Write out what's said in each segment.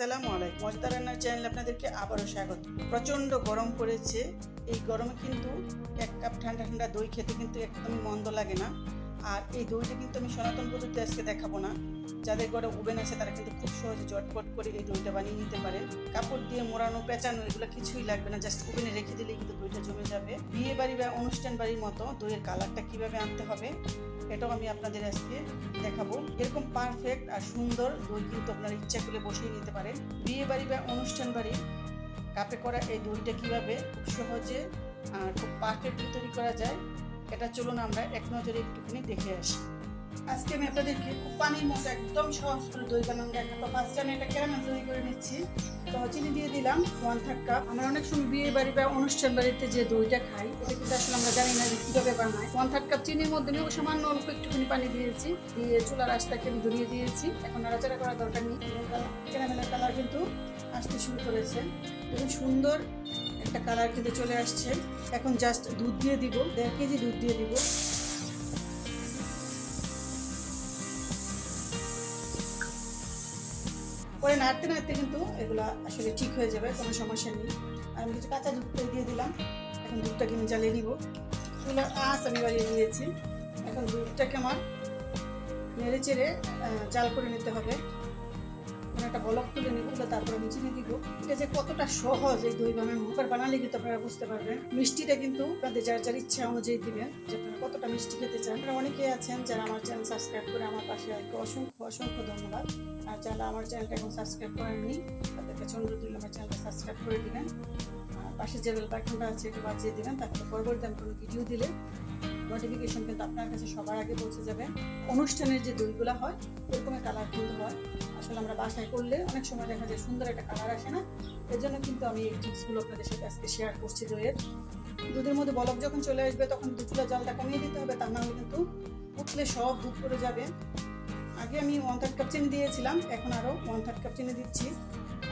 আসসালামু আলাইকুম। মজদা রান্নার চ্যানেলে আপনাদেরকে আবারও স্বাগত। প্রচণ্ড গরম পড়েছে। এই গরমে কিন্তু এক কাপ ঠান্ডা ঠান্ডা দই খেতে কিন্তু একদমই মন্দ লাগে না। আর এই দইটা কিন্তু আমি সনাতন পদ্ধতি আজকে দেখাবো না। যাদের ঘরে ওভেন আছে, তারা কিন্তু খুব সহজে জটপট করে এই দইটা বানিয়ে নিতে পারে। কাপড় দিয়ে মোড়ানো, পেঁচানো, এগুলো কিছুই লাগবে না। জাস্ট ওভেনে রেখে দিলেই কিন্তু দইটা জমে যাবে। বিয়ে বাড়ি বা অনুষ্ঠান বাড়ির মতো দইয়ের কালারটা কীভাবে আনতে হবে এটাও আমি আপনাদের আজকে দেখাবো। এরকম পারফেক্ট আর সুন্দর দই কিন্তু আপনার ইচ্ছা করে বসিয়ে নিতে পারেন। বিয়ে বাড়ি বা অনুষ্ঠান বাড়ি, কাপে করা এই দইটা কীভাবে খুব সহজে আর খুব পারফেক্টলি তৈরি করা যায়, এটা চলুন আমরা এক নজরে একটুখানি দেখে আসি। আজকে আমি আপনাদেরকে খুব পানির মতো একদম সহজ করে দই বানানো দেখাবো ফার্স্টে আমি এটা ক্যারামেল তৈরি করে নিচ্ছি। তো চিনি দিয়ে দিলাম ওয়ান থার্ড কাপ আমরা অনেক সময় বিয়ে বাড়ি বা অনুষ্ঠান বাড়িতে যে দইটা খাই, এটা কিন্তু আসলে আমরা জানি না যে কীভাবে বানাই ওয়ান থার্ড কাপ চিনির মধ্যে আমি সামান্য অল্প একটুখানি পানি দিয়েছি, দিয়ে চুলার আঁচটাকে আমি ধরিয়ে দিয়েছি। এখন নাড়াচাড়া করার দরকার নেই। ক্যারামেলের কালার কিন্তু আসতে শুরু করেছে। দেখুন সুন্দর একটা কালার কিন্তু চলে আসছে। এখন জাস্ট দুধ দিয়ে দিব, দেড় কেজি দুধ দিয়ে দিব। পরে নাড়তে নাড়তে কিন্তু এগুলো আসলে ঠিক হয়ে যাবে, কোনো সমস্যা নেই। আমি কিছু কাঁচা দুধ দিয়ে দিলাম, এখন দুধটাকে আমি জ্বালিয়ে নিব। চুলার আঁচ আমি বাড়িয়ে দিয়েছি। এখন দুধটাকে আমার নেড়ে চেড়ে জাল করে নিতে হবে। একটা বলক তুলে নিব তারপরে আমি চিনি দিব। এটা যে কতটা সহজ এই দই বানানো, মুখের বানালে কিন্তু আপনারা বুঝতে পারবেন। মিষ্টিটা কিন্তু আপনাদের যার যার ইচ্ছা অনুযায়ী দিবেন, যে আপনারা কতটা মিষ্টি খেতে চান। আপনারা অনেকেই আছেন যারা আমার চ্যানেল সাবস্ক্রাইব করে আমার পাশে আছে অসংখ্য অসংখ্য ধন্যবাদ। আর যারা আমার চ্যানেলটা এখন সাবস্ক্রাইব করেননি, তাদের কাছে অনুরোধ আমার চ্যানেলটা সাবস্ক্রাইব করে দিবেন। পাশে যে বেল বাটনটা আছে এটা বাজিয়ে দিবেন, তারপরে পরবর্তী আমি কোনো ভিডিও দিলে নোটিফিকেশন কিন্তু আপনার কাছে সবার আগে পৌঁছে যাবে। অনুষ্ঠানের যে দইগুলো হয় এরকমের কালার কিন্তু হয়। আসলে আমরা বাসায় করলে অনেক সময় দেখা যায় সুন্দর একটা কালার আসে না। এর জন্য কিন্তু আমি এই টিপসগুলো আপনাদের সাথে আজকে শেয়ার করছি দইয়ের। দুধের মধ্যে বলক যখন চলে আসবে, তখন দুধগুলো জলটা কমিয়ে দিতে হবে, তার নাহলে কিন্তু উঠলে সব দুধ পড়ে যাবে। আগে আমি ওয়ান থার্ড কাপ চিনি দিয়েছিলাম, এখন আরও ওয়ান থার্ড কাপ চিনি দিচ্ছি।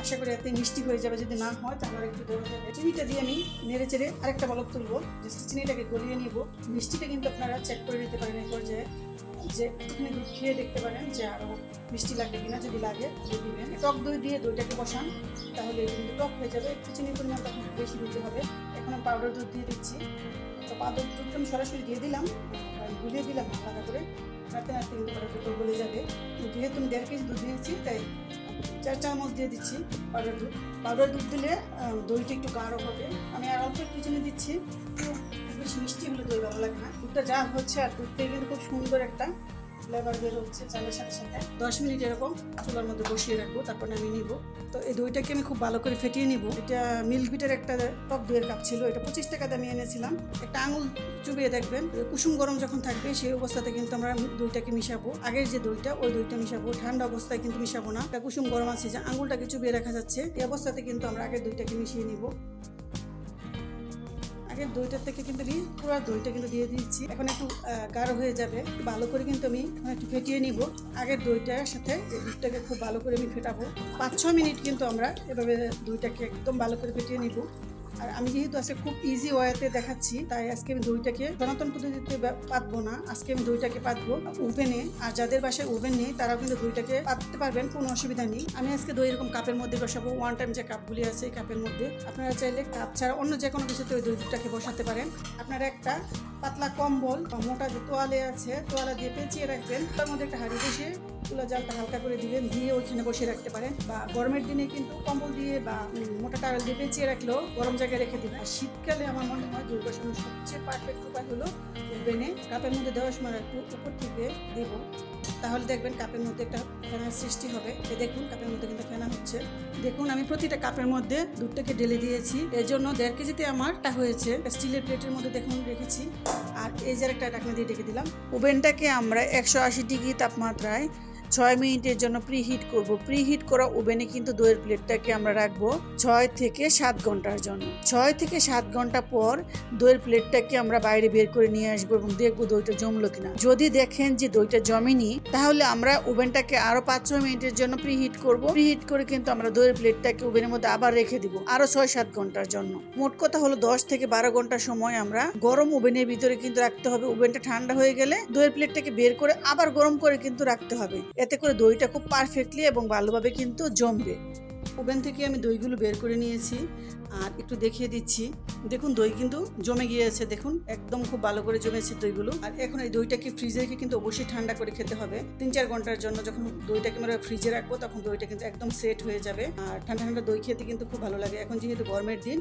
আশা করি এতে মিষ্টি হয়ে যাবে যদি না হয়, তাহলে একটু দেওয়া যাবে চিনিটা দিয়ে আমি নেড়ে চেড়ে আরেকটা বলক তুলবো। জাস্ট চিনিটাকে গলিয়ে নিব। মিষ্টিটা কিন্তু আপনারা চেক করে নিতে পারেন এই পর্যায়ে যে একটুখানি দুধ খেয়ে দেখতে পারেন যে আরও মিষ্টি লাগবে কিনা যদি লাগে দিবেন। টক দই দিয়ে দইটাকে বসান, তাহলে কিন্তু টক হয়ে যাবে। একটু চিনির পরিমাণ তখন বেশি দিতে হবে। এখন পাউডার দুধ দিয়ে দিচ্ছি। তো পাউডার দুধটা আমি সরাসরি দিয়ে দিলাম। গুলিয়ে দিলাম আলাদা করে। নাড়তে নাড়তে কিন্তু পাউডার গলে যাবে। যেহেতু আমি দেড় কেজি দুধ দিয়েছি তাই চার চামচ দিয়ে দিচ্ছি পাউডার দুধ। পাউডার দুধ দিলে দইটা একটু গাঢ় হবে। আমি আর অল্প একটু চিনি দিচ্ছি। বেশি মিষ্টি হলে দই ভালো লাগে না। দুধটা যা হচ্ছে আর দুধ থেকে কিন্তু খুব সুন্দর একটা ফ্লেভার বের হচ্ছে চালের সাথে সাথে। দশ মিনিট এরকম চুলার মধ্যে বসিয়ে রাখব, তারপর আমি নিব। তো এই দইটাকে আমি খুব ভালো করে ফেটিয়ে নিব। এটা মিল্ক বিটের একটা টক দইয়ের কাপ ছিল, এটা পঁচিশ টাকা দামে এনেছিলাম। একটা আঙুল চুবিয়ে দেখবেন, কুসুম গরম যখন থাকবে সেই অবস্থাতে কিন্তু আমরা দইটাকে মিশাবো। আগের যে দইটা, ওই দইটা মিশাবো, ঠান্ডা অবস্থায় কিন্তু মিশাবো না। কুসুম গরম আছে যে আঙুলটাকে চুবিয়ে রাখা যাচ্ছে, এই অবস্থাতে কিন্তু আমরা আগের দইটাকে মিশিয়ে নিব। আগের দইটার থেকে কিন্তু আমি পুরো দইটা কিন্তু দিয়ে দিচ্ছি এখন একটু গাঢ় হয়ে যাবে। ভালো করে কিন্তু আমি একটু ফেটিয়ে নিব। আগের দইটার সাথে দুধটাকে খুব ভালো করে আমি ফেটাবো। পাঁচ ছ মিনিট কিন্তু আমরা এভাবে দইটাকে একদম ভালো করে ফেটিয়ে নিব। আর আমি যেহেতু আজকে খুব ইজি ওয়েতে দেখাচ্ছি, তাই আজকে আমি দইটাকে সনাতন পদ্ধতিতে পাতবো না। আজকে আমি দইটাকে পাতবো ওভেনে আর যাদের বাসায় ওভেন নেই, তারাও কিন্তু দইটাকে পাততে পারবেন, কোনো অসুবিধা নেই। আমি আজকে দই এরকম কাপের মধ্যে বসাবো ওয়ান টাইম যে কাপগুলি আছে এই কাপের মধ্যে। আপনারা চাইলে কাপ ছাড়া অন্য যে কোনো কিছুতে ওই দইটাকে বসাতে পারেন। আপনারা একটা পাতলা কম্বল বা মোটা যে তোয়ালে আছে, তোয়ালা দিয়ে পেঁচিয়ে রাখবেন। তার মধ্যে একটা হাঁড়ি বসিয়ে তুলা জালটা হালকা করে দিবেন দিয়ে ওইখানে বসে রাখতে পারেন। বা গরমের দিনে কিন্তু কম্বল দিয়ে বা মোটা টাওয়াল দিয়ে পেঁচিয়ে রাখলেও গরম জায়গায় রেখে দিবেন আর শীতকালে আমার মনে হয় দই বসানোর সবচেয়ে পারফেক্ট উপায় হলো ওভেনে কাপের মধ্যে দেওয়ার সময় একটু উপর থেকে দেব। তাহলে দেখবেন কাপের মধ্যে একটা ফেনার সৃষ্টি হবে। এই দেখুন কাপের মধ্যে কিন্তু ফেনা হচ্ছে। দেখুন, আমি প্রতিটা কাপের মধ্যে দুধটাকে ঢেলে দিয়েছি। এর জন্য দেড় কেজিতে আমারটা হয়েছে। স্টিলের প্লেটের মধ্যে দেখুন রেখেছি। আর এই যে একটা ঢাকনা দিয়ে ঢেকে দিলাম। ওভেনটাকে আমরা একশো আশি ডিগ্রি তাপমাত্রায় ছয় মিনিটের জন্য প্রিহিট করব। প্রিহিট করা ওভেনে কিন্তু দইয়ের প্লেটটাকে আমরা রাখব ছয় থেকে সাত ঘণ্টার জন্য। ছয় থেকে সাত ঘণ্টা পর দইয়ের প্লেটটাকে আমরা বাইরে বের করে নিয়ে আসব এবং দেখব দইটা জমলো কিনা। যদি দেখেন যে দইটা জমেনি, তাহলে আমরা ওভেনটাকে আরও পাঁচ ছয় মিনিটের জন্য প্রিহিট করব। প্রিহিট করে কিন্তু আমরা দইয়ের প্লেটটাকে ওভেনের মধ্যে আবার রেখে দিব আরও ছয় সাত ঘণ্টার জন্য। মোট কথা হলো দশ থেকে বারো ঘণ্টা সময় আমরা গরম ওভেনের ভিতরে কিন্তু রাখতে হবে। ওভেনটা ঠান্ডা হয়ে গেলে দইয়ের প্লেটটাকে বের করে আবার গরম করে কিন্তু রাখতে হবে। এতে করে দইটা খুব পারফেক্টলি এবং ভালোভাবে কিন্তু জমবে। ওভেন থেকে আমি দইগুলো বের করে নিয়েছি আর একটু দেখিয়ে দিচ্ছি। দেখুন, দই কিন্তু জমে গিয়েছে। দেখুন, একদম খুব ভালো করে জমেছে দইগুলো। আর এখন এই দইটাকে ফ্রিজে রেখে কিন্তু অবশ্যই ঠান্ডা করে খেতে হবে। তিন চার ঘণ্টার জন্য যখন দইটাকে আমরা ফ্রিজে রাখব, তখন দইটা কিন্তু একদম সেট হয়ে যাবে। আর ঠান্ডা ঠান্ডা দই খেতে কিন্তু খুব ভালো লাগে। এখন যেহেতু গরমের দিন